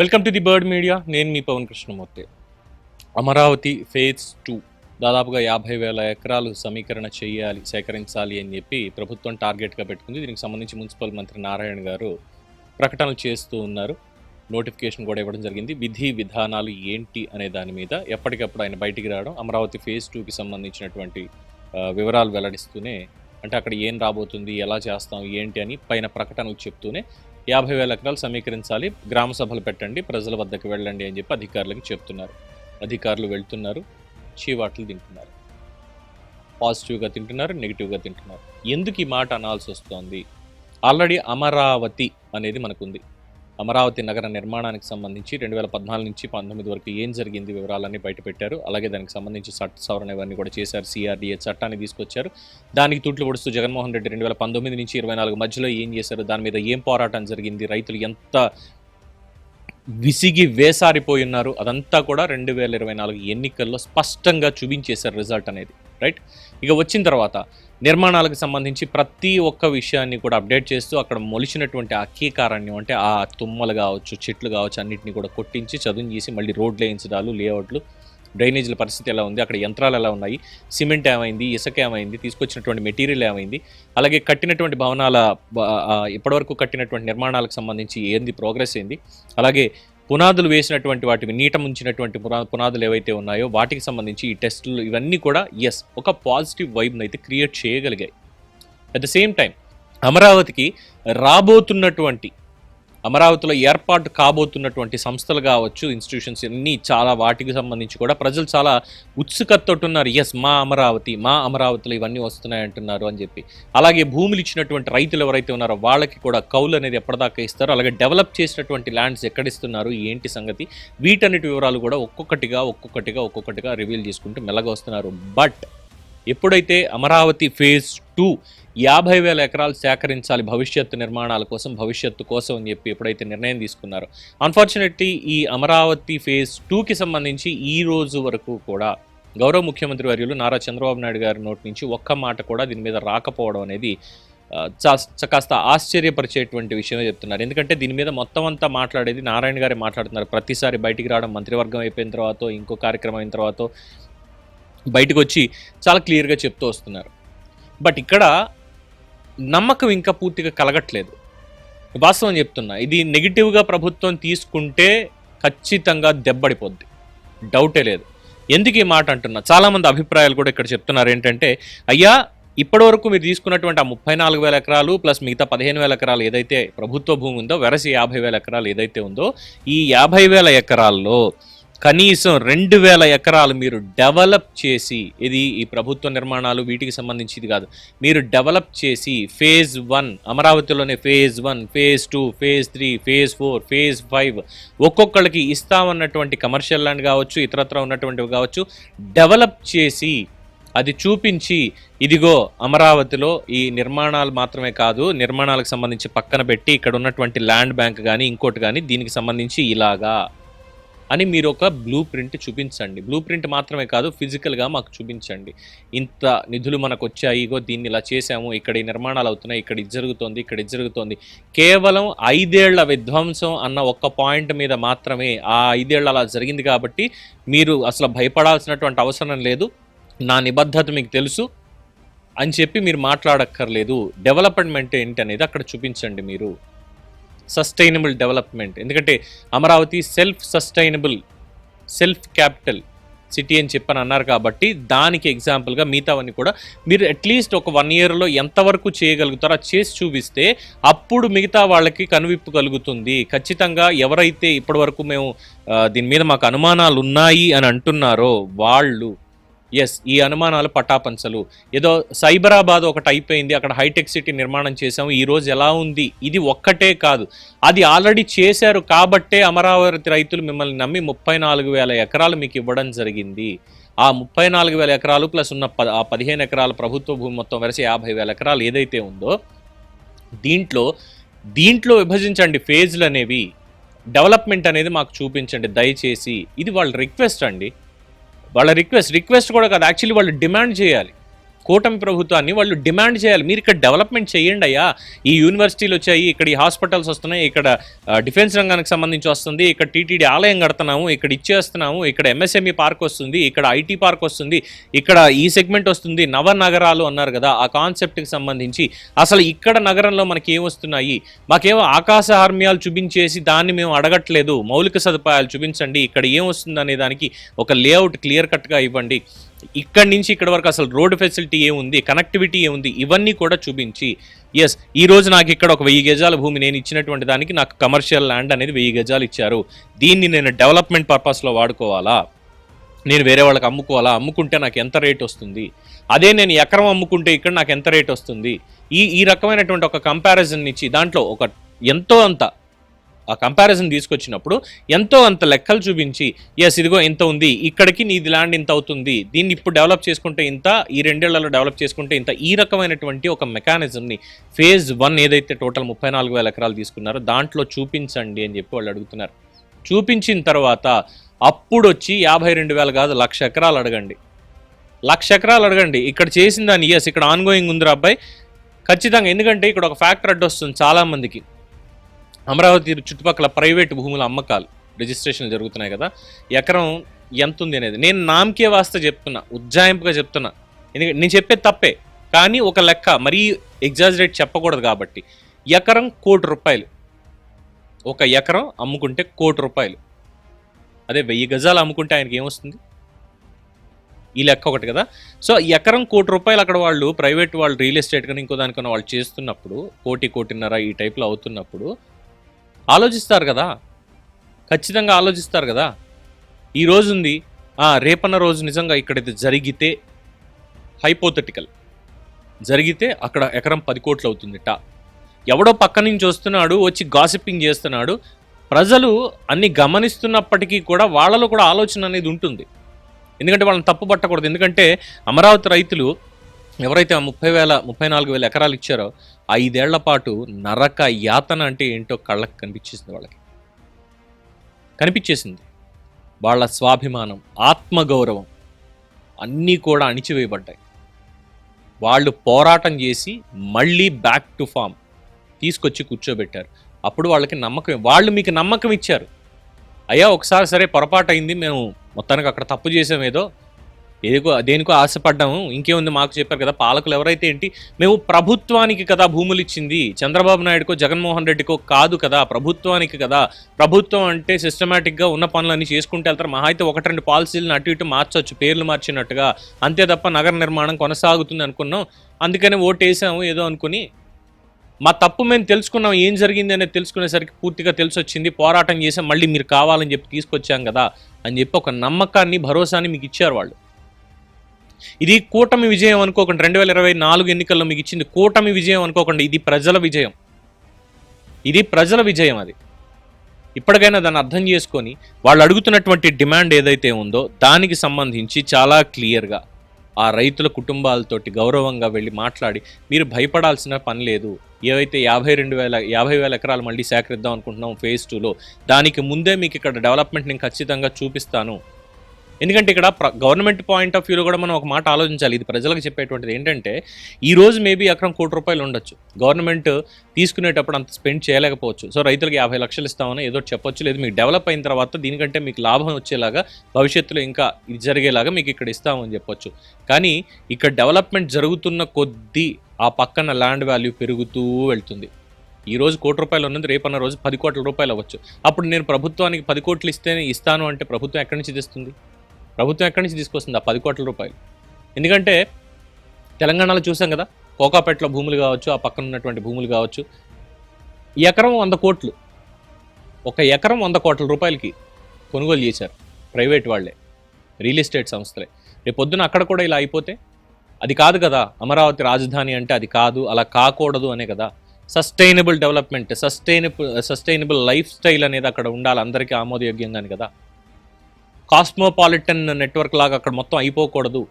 Welcome to the bird media నేను మీ Pavan Krishnamurthy. Amaravati phase two దాదాపుగా యాభై వేల ఎకరాలు సమీకరణ చేయాలి సేకరించాలి అని చెప్పి ప్రభుత్వం టార్గెట్గా పెట్టుకుంది. దీనికి సంబంధించి మున్సిపల్ మంత్రి నారాయణ గారు ప్రకటనలు చేస్తూ ఉన్నారు. నోటిఫికేషన్ కూడా ఇవ్వడం జరిగింది. విధి విధానాలు ఏంటి అనే దాని మీద ఎప్పటికప్పుడు ఆయన బయటికి రావడం అమరావతి ఫేజ్ టూకి సంబంధించినటువంటి వివరాలు వెల్లడిస్తూనే అంటే అక్కడ ఏం రాబోతుంది ఎలా చేస్తాం ఏంటి అని పైన ప్రకటనలు చెప్తూనే యాభై వేల ఎకరాలు సమీకరించాలి. గ్రామ సభలు పెట్టండి ప్రజల వద్దకు వెళ్ళండి అని చెప్పి అధికారులకు చెప్తున్నారు. అధికారులు వెళ్తున్నారు చీవాట్లు తింటున్నారు. పాజిటివ్గా తింటున్నారు నెగిటివ్గా తింటున్నారు. ఎందుకు ఈ మాట అనాల్సి వస్తోంది? ఆల్రెడీ అమరావతి అనేది మనకుంది. అమరావతి నగర నిర్మాణానికి సంబంధించి రెండు వేల పద్నాలుగు నుంచి పంతొమ్మిది వరకు ఏం జరిగింది వివరాలన్నీ బయటపెట్టారు. అలాగే దానికి సంబంధించి చట్ట సవరణ ఇవన్నీ కూడా చేశారు. సిఆర్డీఏ చట్టాన్ని తీసుకొచ్చారు. దానికి తూట్లు పొడుస్తూ జగన్మోహన్ రెడ్డి రెండు వేల పంతొమ్మిది నుంచి ఇరవై నాలుగు మధ్యలో ఏం చేశారు? దాని మీద ఏం పోరాటం జరిగింది? రైతులు ఎంత విసిగి వేసారిపోయి ఉన్నారు అదంతా కూడా రెండు వేల ఇరవై నాలుగు ఎన్నికల్లో స్పష్టంగా చూపించేశారు రిజల్ట్ అనేది. రైట్? ఇక వచ్చిన తర్వాత నిర్మాణాలకు సంబంధించి ప్రతి ఒక్క విషయాన్ని కూడా అప్డేట్ చేస్తూ అక్కడ మొలిచినటువంటి అక్కీకారణ్యం అంటే ఆ తుమ్మలు కావచ్చు చెట్లు కావచ్చు అన్నిటిని కూడా కొట్టించి చదును చేసి మళ్ళీ రోడ్లు వేయించడాలు లేఅవుట్లు డ్రైనేజీల పరిస్థితి ఎలా ఉంది అక్కడ యంత్రాలు ఎలా ఉన్నాయి సిమెంట్ ఏమైంది ఇసుక ఏమైంది తీసుకొచ్చినటువంటి మెటీరియల్ ఏమైంది అలాగే కట్టినటువంటి భవనాల ఇప్పటివరకు కట్టినటువంటి నిర్మాణాలకు సంబంధించి ఏంది ప్రోగ్రెస్ ఏంది అలాగే పునాదులు వేసినటువంటి వాటిని నీట ముంచినటువంటి పునా పునాదులు ఏవైతే ఉన్నాయో వాటికి సంబంధించి ఈ టెస్టులు ఇవన్నీ కూడా ఎస్ ఒక పాజిటివ్ వైబ్ని అయితే క్రియేట్ చేయగలిగాయి. అట్ ద సేమ్ టైం అమరావతికి రాబోతున్నటువంటి అమరావతిలో ఏర్పాటు కాబోతున్నటువంటి సంస్థలు కావచ్చు ఇన్స్టిట్యూషన్స్ అన్నీ చాలా వాటికి సంబంధించి కూడా ప్రజలు చాలా ఉత్సుకతతో ఉన్నారు ఎస్ మా అమరావతి మా అమరావతిలో ఇవన్నీ వస్తున్నాయి అంటున్నారు అని చెప్పి. అలాగే భూములు ఇచ్చినటువంటి రైతులు ఎవరైతే ఉన్నారో వాళ్ళకి కూడా కౌలు అనేది ఎప్పటిదాకా ఇస్తారో. అలాగే డెవలప్ చేసినటువంటి ల్యాండ్స్ ఎక్కడిస్తున్నారు ఏంటి సంగతి? వీటన్నిటి వివరాలు కూడా ఒక్కొక్కటిగా ఒక్కొక్కటిగా ఒక్కొక్కటిగా రివీల్ చేసుకుంటూ మెల్లగా వస్తున్నారు. బట్ ఎప్పుడైతే అమరావతి ఫేజ్ టూ యాభై వేల ఎకరాలు సేకరించాలి భవిష్యత్తు నిర్మాణాల కోసం భవిష్యత్తు కోసం అని చెప్పి ఎప్పుడైతే నిర్ణయం తీసుకున్నారో. అన్ఫార్చునేట్లీ ఈ అమరావతి ఫేజ్ టూకి సంబంధించి ఈ రోజు వరకు కూడా గౌరవ ముఖ్యమంత్రి వర్యులు నారా చంద్రబాబు నాయుడు గారి నోటి నుంచి ఒక్క మాట కూడా దీని మీద రాకపోవడం అనేది చా- చ- కాస్త ఆశ్చర్యపరిచేటువంటి విషయమే చెప్తున్నారు. ఎందుకంటే దీని మీద మొత్తం అంతా మాట్లాడేది నారాయణ గారే మాట్లాడుతున్నారు. ప్రతిసారి బయటికి రావడం మంత్రివర్గం అయిపోయిన తర్వాత ఇంకో కార్యక్రమం అయిన తర్వాత బయటకు వచ్చి చాలా క్లియర్గా చెప్తూ వస్తున్నారు. బట్ ఇక్కడ నమ్మకం ఇంకా పూర్తిగా కలగట్లేదు. వాస్తవం చెప్తున్నా ఇది నెగిటివ్గా ప్రభుత్వం తీసుకుంటే ఖచ్చితంగా దెబ్బడిపోద్ది. డౌటే లేదు. ఎందుకు ఈ మాట అంటున్నా? చాలామంది అభిప్రాయాలు కూడా ఇక్కడ చెప్తున్నారు ఏంటంటే అయ్యా ఇప్పటివరకు మీరు తీసుకున్నటువంటి ఆ ముప్పై నాలుగు వేల ఎకరాలు ప్లస్ మిగతా పదిహేను వేల ఎకరాలు ఏదైతే ప్రభుత్వ భూమి ఉందో వెరసి యాభై వేల ఎకరాలు ఏదైతే ఉందో ఈ యాభై వేల ఎకరాల్లో కనీసం రెండు వేల ఎకరాలు మీరు డెవలప్ చేసి ఇది ఈ ప్రభుత్వ నిర్మాణాలు వీటికి సంబంధించి ఇది కాదు. మీరు డెవలప్ చేసి phase one అమరావతిలోనే phase one phase two phase three phase four phase five ఒక్కొక్కళ్ళకి ఇస్తామన్నటువంటి కమర్షియల్ ల్యాండ్ కావచ్చు ఇతరత్ర ఉన్నటువంటివి కావచ్చు డెవలప్ చేసి అది చూపించి ఇదిగో అమరావతిలో ఈ నిర్మాణాలు మాత్రమే కాదు నిర్మాణాలకు సంబంధించి పక్కన పెట్టి ఇక్కడ ఉన్నటువంటి ల్యాండ్ బ్యాంక్ కానీ ఇంకోటి కానీ దీనికి సంబంధించి ఇలాగా అని మీరు ఒక బ్లూ ప్రింట్ చూపించండి. బ్లూ ప్రింట్ మాత్రమే కాదు ఫిజికల్గా మాకు చూపించండి. ఇంత నిధులు మనకు వచ్చాయి ఇగో దీన్ని ఇలా చేసాము ఇక్కడ ఈ నిర్మాణాలు అవుతున్నాయి ఇక్కడ ఇది జరుగుతోంది ఇక్కడ ఇది జరుగుతోంది. కేవలం ఐదేళ్ళ విధ్వంసం అన్న ఒక్క పాయింట్ మీద మాత్రమే ఆ ఐదేళ్ళు అలా జరిగింది కాబట్టి మీరు అసలు భయపడాల్సినటువంటి అవసరం లేదు. నా నిబద్ధత మీకు తెలుసు అని చెప్పి మీరు మాట్లాడక్కర్లేదు. డెవలప్మెంట్ ఏంటి అనేది అక్కడ చూపించండి మీరు. Sustainable development. ఎందుకంటే Amaravati self sustainable self capital city అని చెప్పని అన్నారు కాబట్టి దానికి ఎగ్జాంపుల్గా మిగతావన్నీ కూడా మీరు అట్లీస్ట్ ఒక వన్ ఇయర్లో ఎంతవరకు చేయగలుగుతారో చేసి చూపిస్తే అప్పుడు మిగతా వాళ్ళకి కనువిప్పు కలుగుతుంది. ఖచ్చితంగా ఎవరైతే ఇప్పటివరకు మేము దీని మీద మాకు అనుమానాలు ఉన్నాయి అని అంటున్నారో వాళ్ళు ఎస్ ఈ అనుమానాలు పటాపంచలు. ఏదో సైబరాబాద్ ఒకటి అయిపోయింది అక్కడ హైటెక్ సిటీ నిర్మాణం చేసాము ఈరోజు ఎలా ఉంది? ఇది ఒక్కటే కాదు. అది ఆల్రెడీ చేశారు కాబట్టే అమరావతి రైతులు మిమ్మల్ని నమ్మి ముప్పై నాలుగు వేల ఎకరాలు మీకు ఇవ్వడం జరిగింది. ఆ ముప్పై నాలుగు వేల ఎకరాలు ప్లస్ ఉన్న ప ఆ పదిహేను ఎకరాల ప్రభుత్వ భూమి మొత్తం వరసి యాభై వేల ఎకరాలు ఏదైతే ఉందో దీంట్లో దీంట్లో విభజించండి ఫేజ్లు అనేవి. డెవలప్మెంట్ అనేది మాకు చూపించండి దయచేసి. ఇది వాళ్ళ రిక్వెస్ట్ అండి. వాళ్ళ రిక్వెస్ట్ రిక్వెస్ట్ కూడా కాదు. యాక్చువల్లీ వాళ్ళు డిమాండ్ చేయాలి. కూటమి ప్రభుత్వాన్ని వాళ్ళు డిమాండ్ చేయాలి. మీరు ఇక్కడ డెవలప్మెంట్ చేయండి అయ్యా. ఈ యూనివర్సిటీలు వచ్చాయి ఇక్కడ ఈ హాస్పిటల్స్ వస్తున్నాయి ఇక్కడ డిఫెన్స్ రంగానికి సంబంధించి వస్తుంది ఇక్కడ టీటీడీ ఆలయం కడుతున్నాము ఇక్కడ ఇచ్చేస్తున్నాము ఇక్కడ ఎంఎస్ఎంఈ పార్క్ వస్తుంది ఇక్కడ ఐటీ పార్క్ వస్తుంది ఇక్కడ ఈ సెగ్మెంట్ వస్తుంది నవ నగరాలు అన్నారు కదా ఆ కాన్సెప్ట్కి సంబంధించి. అసలు ఇక్కడ నగరంలో మనకి ఏమొస్తున్నాయి మాకేమో ఆకాశ హార్మ్యాలు చూపించేసి దాన్ని మేము అడగట్లేదు. మౌలిక సదుపాయాలు చూపించండి. ఇక్కడ ఏమొస్తుంది అనే దానికి ఒక లేఅవుట్ క్లియర్ కట్గా ఇవ్వండి. ఇక్కడి నుంచి ఇక్కడ వరకు అసలు రోడ్ ఫెసిలిటీ ఏముంది కనెక్టివిటీ ఏముంది ఇవన్నీ కూడా చూపించి ఎస్ ఈ రోజు నాకు ఇక్కడ ఒక వెయ్యి గజాల భూమి నేను ఇచ్చినటువంటి దానికి నాకు కమర్షియల్ ల్యాండ్ అనేది వెయ్యి గజాలు ఇచ్చారు. దీన్ని నేను డెవలప్మెంట్ పర్పస్లో వాడుకోవాలా? నేను వేరే వాళ్ళకి అమ్ముకోవాలా? అమ్ముకుంటే నాకు ఎంత రేట్ వస్తుంది? అదే నేను ఎకరం అమ్ముకుంటే ఇక్కడ నాకు ఎంత రేట్ వస్తుంది? ఈ ఈ రకమైనటువంటి ఒక కంపారిజన్ ఇచ్చి దాంట్లో ఒక ఎంతో అంత కంపారిజన్ తీసుకొచ్చినప్పుడు ఎంతో అంత లెక్కలు చూపించి ఎస్ ఇదిగో ఇంత ఉంది ఇక్కడికి నీది ల్యాండ్ ఇంత అవుతుంది దీన్ని ఇప్పుడు డెవలప్ చేసుకుంటే ఇంత ఈ రెండేళ్ళలో డెవలప్ చేసుకుంటే ఇంత. ఈ రకమైనటువంటి ఒక మెకానిజంని ఫేజ్ వన్ ఏదైతే టోటల్ ముప్పై నాలుగు వేల ఎకరాలు తీసుకున్నారో దాంట్లో చూపించండి అని చెప్పి వాళ్ళు అడుగుతున్నారు. చూపించిన తర్వాత అప్పుడు వచ్చి యాభై రెండు వేలు కాదు లక్ష ఎకరాలు అడగండి. లక్ష ఎకరాలు అడగండి. ఇక్కడ చేసిన దాన్ని ఎస్ ఇక్కడ ఆన్గోయింగ్ ఉందిరా అబ్బాయి. ఖచ్చితంగా ఎందుకంటే ఇక్కడ ఒక ఫ్యాక్టర్ అడ్డొస్తుంది చాలామందికి. అమరావతి చుట్టుపక్కల ప్రైవేట్ భూముల అమ్మకాలు రిజిస్ట్రేషన్లు జరుగుతున్నాయి కదా. ఎకరం ఎంత ఉంది అనేది. నేను నామకే వాస్తే చెప్తున్నా ఉజ్జాయింపుగా చెప్తున్నా. ఎందుకంటే నేను చెప్పేది తప్పే. కానీ ఒక లెక్క మరీ ఎగ్జాజరేట్ చెప్పకూడదు కాబట్టి. ఎకరం కోటి రూపాయలు. ఒక ఎకరం అమ్ముకుంటే కోటి రూపాయలు. అదే వెయ్యి గజాలు అమ్ముకుంటే ఆయనకి ఏమొస్తుంది? ఈ లెక్క ఒకటి కదా. సో ఎకరం కోటి రూపాయలు అక్కడ వాళ్ళు ప్రైవేట్ వాళ్ళు రియల్ ఎస్టేట్ కానీ ఇంకో దానికన్నా వాళ్ళు చేస్తున్నప్పుడు కోటి కోటిన్నర ఈ టైప్లో అవుతున్నప్పుడు ఆలోచిస్తారు కదా. ఖచ్చితంగా ఆలోచిస్తారు కదా. ఈ రోజు ఉంది రేపన్న రోజు నిజంగా ఇక్కడైతే జరిగితే హైపోథెటికల్ జరిగితే అక్కడ ఎకరం పది కోట్లు అవుతుందిట ఎవడో పక్క నుంచి వస్తున్నాడు వచ్చి గాసిపింగ్ చేస్తున్నాడు. ప్రజలు అన్ని గమనిస్తున్నప్పటికీ కూడా వాళ్ళలో కూడా ఆలోచన అనేది ఉంటుంది. ఎందుకంటే వాళ్ళని తప్పు పట్టకూడదు. ఎందుకంటే అమరావతి రైతులు ఎవరైతే ఆ ముప్పై వేల ముప్పై నాలుగు వేల ఎకరాలు ఇచ్చారో ఐదేళ్ళ పాటు నరక యాతన అంటే ఏంటో కళ్ళకి కనిపించేసింది వాళ్ళకి. కనిపించేసింది. వాళ్ళ స్వాభిమానం ఆత్మగౌరవం అన్నీ కూడా అణిచివేయబడ్డాయి. వాళ్ళు పోరాటం చేసి మళ్ళీ బ్యాక్ టు ఫామ్ తీసుకొచ్చి కూర్చోబెట్టారు. అప్పుడు వాళ్ళకి నమ్మకం వాళ్ళు మీకు నమ్మకం ఇచ్చారు. అయ్యా ఒకసారి సరే పొరపాటు అయింది మేము మొత్తానికి అక్కడ తప్పు చేసాం ఏదో దేనికో ఆశపడ్డాము. ఇంకేముంది మాకు చెప్పారు కదా పాలకులు ఎవరైతే ఏంటి మేము ప్రభుత్వానికి కదా భూములు ఇచ్చింది. చంద్రబాబు నాయుడుకో జగన్మోహన్ రెడ్డికో కాదు కదా ప్రభుత్వానికి కదా. ప్రభుత్వం అంటే సిస్టమేటిక్గా ఉన్న పనులన్నీ చేసుకుంటూ వెళ్తారు. మహా అయితే ఒకటి రెండు పాలసీలను అటు ఇటు మార్చవచ్చు పేర్లు మార్చినట్టుగా. అంతే తప్ప నగర నిర్మాణం కొనసాగుతుంది అనుకున్నాం. అందుకని ఓటు వేసాము ఏదో అనుకుని. మా తప్పు మేము తెలుసుకున్నాం. ఏం జరిగింది అనేది తెలుసుకునేసరికి పూర్తిగా తెలిసి వచ్చింది పోరాటం చేసాం. మళ్ళీ మీరు కావాలని చెప్పి తీసుకొచ్చాం కదా అని చెప్పి ఒక నమ్మకాన్ని భరోసాని మీకు ఇచ్చారు వాళ్ళు. ఇది కూటమి విజయం అనుకోకండి. రెండు వేల ఇరవై నాలుగు ఎన్నికల్లో మీకు ఇచ్చింది కూటమి విజయం అనుకోకండి. ఇది ప్రజల విజయం. ఇది ప్రజల విజయం అది. ఇప్పటికైనా దాన్ని అర్థం చేసుకొని వాళ్ళు అడుగుతున్నటువంటి డిమాండ్ ఏదైతే ఉందో దానికి సంబంధించి చాలా క్లియర్గా ఆ రైతుల కుటుంబాలతోటి గౌరవంగా వెళ్ళి మాట్లాడి మీరు భయపడాల్సిన పని లేదు. ఏవైతే యాభై రెండు వేల యాభై వేల ఎకరాలు మళ్ళీ సేకరిద్దాం అనుకుంటున్నాం ఫేజ్ టూలో దానికి ముందే మీకు ఇక్కడ డెవలప్మెంట్ నేను ఖచ్చితంగా చూపిస్తాను. ఎందుకంటే ఇక్కడ గవర్నమెంట్ పాయింట్ ఆఫ్ వ్యూలో కూడా మనం ఒక మాట ఆలోచించాలి. ఇది ప్రజలకు చెప్పేటువంటిది ఏంటంటే ఈ రోజు మేబీ ఎకరం కోటి రూపాయలు ఉండొచ్చు. గవర్నమెంట్ తీసుకునేటప్పుడు అంత స్పెండ్ చేయలేకపోవచ్చు. సో రైతులకు యాభై లక్షలు ఇస్తామని ఏదో చెప్పొచ్చు. లేదు మీకు డెవలప్ అయిన తర్వాత దీనికంటే మీకు లాభం వచ్చేలాగా భవిష్యత్తులో ఇంకా ఇది జరిగేలాగా మీకు ఇక్కడ ఇస్తామని చెప్పొచ్చు. కానీ ఇక్కడ డెవలప్మెంట్ జరుగుతున్న కొద్దీ ఆ పక్కన ల్యాండ్ వాల్యూ పెరుగుతూ వెళ్తుంది. ఈ రోజు కోటి రూపాయలు ఉన్నది రేపన్న రోజు పది కోట్ల రూపాయలు అవ్వచ్చు. అప్పుడు నేను ప్రభుత్వానికి పది కోట్లు ఇస్తేనే ఇస్తాను అంటే ప్రభుత్వం ఎక్కడి నుంచి తెస్తుంది? ప్రభుత్వం ఎక్కడి నుంచి తీసుకొస్తుంది? ఆ పది కోట్ల రూపాయలు. ఎందుకంటే తెలంగాణలో చూసాం కదా కోకాపేటలో భూములు కావచ్చు ఆ పక్కన ఉన్నటువంటి భూములు కావచ్చు ఎకరం వంద కోట్లు. ఒక ఎకరం వంద కోట్ల రూపాయలకి కొనుగోలు చేశారు ప్రైవేట్ వాళ్ళే రియల్ ఎస్టేట్ సంస్థలే. రేపు పొద్దున అక్కడ కూడా ఇలా అయిపోతే అది కాదు కదా అమరావతి రాజధాని అంటే అది కాదు అలా కాకూడదు అనే కదా. Sustainable development sustainable sustainable lifestyle అనేది అక్కడ ఉండాలి అందరికీ ఆమోదయోగ్యంగానే కదా. కాస్మోపాలిటన్ నెట్వర్క్ లాగా అక్కడ మొత్తం అయిపోకూడదు.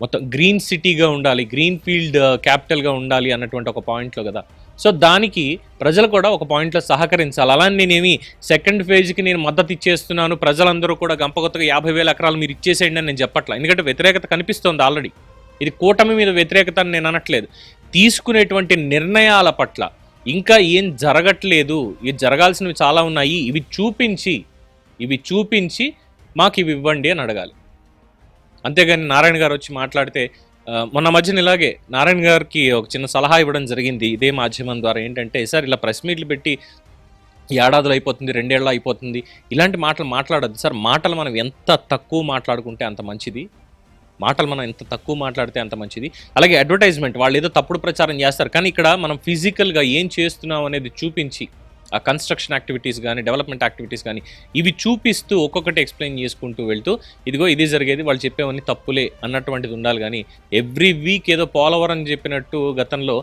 మొత్తం గ్రీన్ సిటీగా ఉండాలి గ్రీన్ ఫీల్డ్ uh, క్యాపిటల్గా ఉండాలి అన్నటువంటి ఒక పాయింట్లో కదా. సో దానికి ప్రజలు కూడా ఒక పాయింట్లో సహకరించాలి. అలా నేనేమి సెకండ్ ఫేజ్కి నేను మద్దతు ఇచ్చేస్తున్నాను. ప్రజలందరూ కూడా గంపగొత్తగా యాభై వేల ఎకరాలు మీరు ఇచ్చేసేయండి అని నేను చెప్పట్లా. ఎందుకంటే వ్యతిరేకత కనిపిస్తోంది ఆల్రెడీ. ఇది కూటమి మీద వ్యతిరేకత అని నేను అనట్లేదు. తీసుకునేటువంటి నిర్ణయాల పట్ల ఇంకా ఏం జరగట్లేదు. ఇది జరగాల్సినవి చాలా ఉన్నాయి. ఇవి చూపించి ఇవి చూపించి మాకు ఇవి ఇవ్వండి అని అడగాలి. అంతేగాని నారాయణ గారు వచ్చి మాట్లాడితే మొన్న మధ్యన ఇలాగే నారాయణ గారికి ఒక చిన్న సలహా ఇవ్వడం జరిగింది. ఇదే మాధ్యమం ద్వారా ఏంటంటే సార్ ఇలా ప్రెస్ మీట్లు పెట్టి ఏడాదులు అయిపోతుంది రెండేళ్ళు అయిపోతుంది. ఇలాంటి మాటలు మాట్లాడద్దు సార్. మాటలు మనం ఎంత తక్కువ మాట్లాడుకుంటే అంత మంచిది. మాటలు మనం ఎంత తక్కువ మాట్లాడితే అంత మంచిది. అలాగే అడ్వర్టైజ్మెంట్ వాళ్ళు ఏదో తప్పుడు ప్రచారం చేస్తారు. కానీ ఇక్కడ మనం ఫిజికల్గా ఏం చేస్తున్నాం అనేది చూపించి కన్స్ట్రక్షన్ యాక్టివిటీస్ కానీ డెవలప్మెంట్ యాక్టివిటీస్ కానీ ఇవి చూపిస్తూ ఒక్కొక్కటి ఎక్స్ప్లెయిన్ చేసుకుంటూ వెళ్తూ ఇదిగో ఇది జరిగేది వాళ్ళు చెప్పేవన్నీ తప్పులే అన్నటువంటిది ఉండాలి కానీ ఎవ్రీ వీక్ ఏదో పోలవరం చెప్పినట్టు గతంలో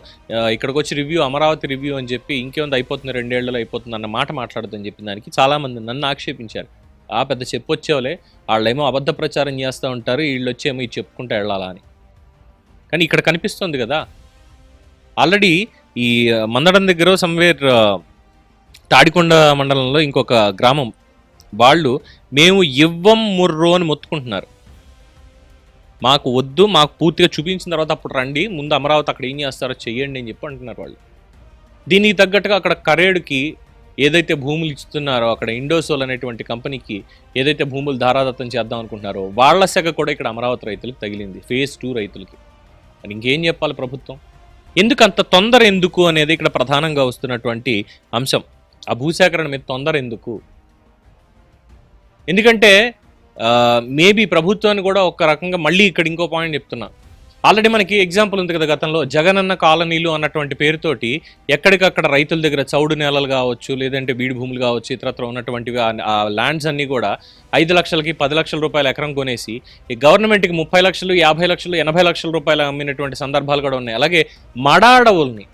ఇక్కడికి వచ్చి రివ్యూ అమరావతి రివ్యూ అని చెప్పి ఇంకేముంది అయిపోతుంది రెండేళ్ళలో అయిపోతుంది అన్న మాట మాట్లాడదని చెప్పిన దానికి చాలామంది నన్ను ఆక్షేపించారు. ఆ పెద్ద చెప్పొచ్చేవాళ్ళే వాళ్ళేమో అబద్ధ ప్రచారం చేస్తూ ఉంటారు వీళ్ళు వచ్చేమో ఇది చెప్పుకుంటూ వెళ్ళాలా అని. కానీ ఇక్కడ కనిపిస్తుంది కదా. ఆల్రెడీ ఈ మందడం దగ్గర సమ్వేర్ తాడికొండ మండలంలో ఇంకొక గ్రామం. వాళ్ళు మేము ఇవ్వం ముర్రో అని మొత్తుకుంటున్నారు. మాకు వద్దు మాకు పూర్తిగా చూపించిన తర్వాత అప్పుడు రండి ముందు అమరావతి అక్కడ ఏం చేస్తారో చెయ్యండి అని చెప్పి అంటున్నారు వాళ్ళు. దీనికి తగ్గట్టుగా అక్కడ కరేడుకి ఏదైతే భూములు ఇస్తున్నారో అక్కడ ఇండోసోల్ అనేటువంటి కంపెనీకి ఏదైతే భూములు ధారాదత్తం చేద్దాం అనుకుంటున్నారో వాళ్ళ శాఖ కూడా ఇక్కడ అమరావతి రైతులకు తగిలింది ఫేజ్ టూ రైతులకి. అని ఇంకేం చెప్పాలి ప్రభుత్వం? ఎందుకు అంత తొందర ఎందుకు అనేది ఇక్కడ ప్రధానంగా వస్తున్నటువంటి అంశం. ఆ భూసేకరణ మీద తొందర ఎందుకు? ఎందుకంటే మేబీ ప్రభుత్వాన్ని కూడా ఒక రకంగా మళ్ళీ ఇక్కడ ఇంకో పాయింట్ చెప్తున్నా. ఆల్రెడీ మనకి ఎగ్జాంపుల్ ఉంది కదా గతంలో జగనన్న కాలనీలు అన్నటువంటి పేరుతోటి ఎక్కడికక్కడ రైతుల దగ్గర చౌడు నేలలు కావచ్చు లేదంటే బీడు భూములు కావచ్చు ఇతరత్ర ఉన్నటువంటివి ఆ- ల్యాండ్స్ అన్నీ కూడా ఐదు లక్షలకి పది లక్షల రూపాయలు ఎకరం కొనేసి ఈ గవర్నమెంట్కి ముప్పై లక్షలు యాభై లక్షలు ఎనభై లక్షల రూపాయలు అమ్మినటువంటి సందర్భాలు కూడా ఉన్నాయి. అలాగే మడ అడవుల్ని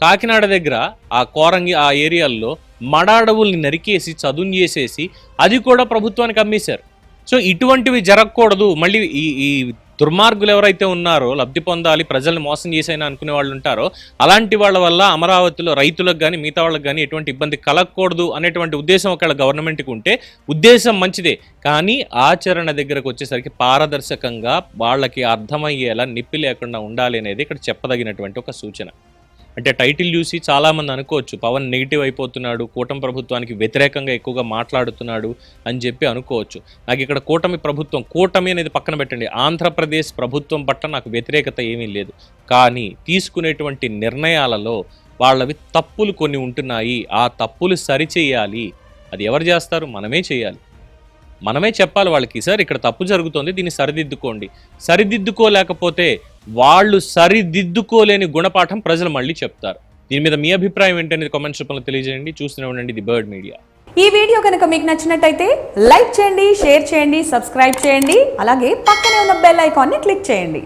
కాకినాడ దగ్గర ఆ కోరంగి ఆ ఏరియాల్లో మడ అడవుల్ని నరికేసి చదును చేసేసి అది కూడా ప్రభుత్వానికి అమ్మేశారు. సో ఇటువంటివి జరగకూడదు. మళ్ళీ ఈ ఈ దుర్మార్గులు ఎవరైతే ఉన్నారో లబ్ధి పొందాలి ప్రజల్ని మోసం చేసైనా అనుకునే వాళ్ళు ఉంటారో అలాంటి వాళ్ళ వల్ల అమరావతిలో రైతులకు కానీ మిగతా వాళ్ళకి కానీ ఎటువంటి ఇబ్బంది కలగకూడదు అనేటువంటి ఉద్దేశం ఒకవేళ గవర్నమెంట్కి ఉంటే ఉద్దేశం మంచిదే. కానీ ఆచరణ దగ్గరకు వచ్చేసరికి పారదర్శకంగా వాళ్ళకి అర్థమయ్యేలా నిప్పి లేకుండా ఉండాలి అనేది ఇక్కడ చెప్పదగినటువంటి ఒక సూచన. అంటే టైటిల్ చూసి చాలామంది అనుకోవచ్చు పవన్ నెగిటివ్ అయిపోతున్నాడు కూటమి ప్రభుత్వానికి వ్యతిరేకంగా ఎక్కువగా మాట్లాడుతున్నాడు అని చెప్పి అనుకోవచ్చు. నాకు ఇక్కడ కూటమి ప్రభుత్వం కూటమి అనేది పక్కన పెట్టండి. ఆంధ్రప్రదేశ్ ప్రభుత్వం పట్ల నాకు వ్యతిరేకత ఏమీ లేదు. కానీ తీసుకునేటువంటి నిర్ణయాలలో వాళ్ళవి తప్పులు కొన్ని ఉంటున్నాయి. ఆ తప్పులు సరిచేయాలి. అది ఎవరు చేస్తారు? మనమే చేయాలి. మనమే చెప్పాలి వాళ్ళకి సార్ ఇక్కడ తప్పు జరుగుతోంది దీన్ని సరిదిద్దుకోండి. సరిదిద్దుకోలేకపోతే వాళ్ళు సరిదిద్దుకోలేని గుణపాఠం ప్రజలు మళ్ళీ చెప్తారు. దీని మీద మీ అభిప్రాయం ఏంటనేది కామెంట్స్ రూపంలో తెలియజేయండి. చూస్తూనే ఉండండి ది బర్డ్ మీడియా. ఈ వీడియో కనుక మీకు నచ్చినట్టయితే లైక్ చేయండి షేర్ చేయండి సబ్స్క్రైబ్ చేయండి అలాగే పక్కనే ఉన్న బెల్ ఐకాన్ని క్లిక్ చేయండి.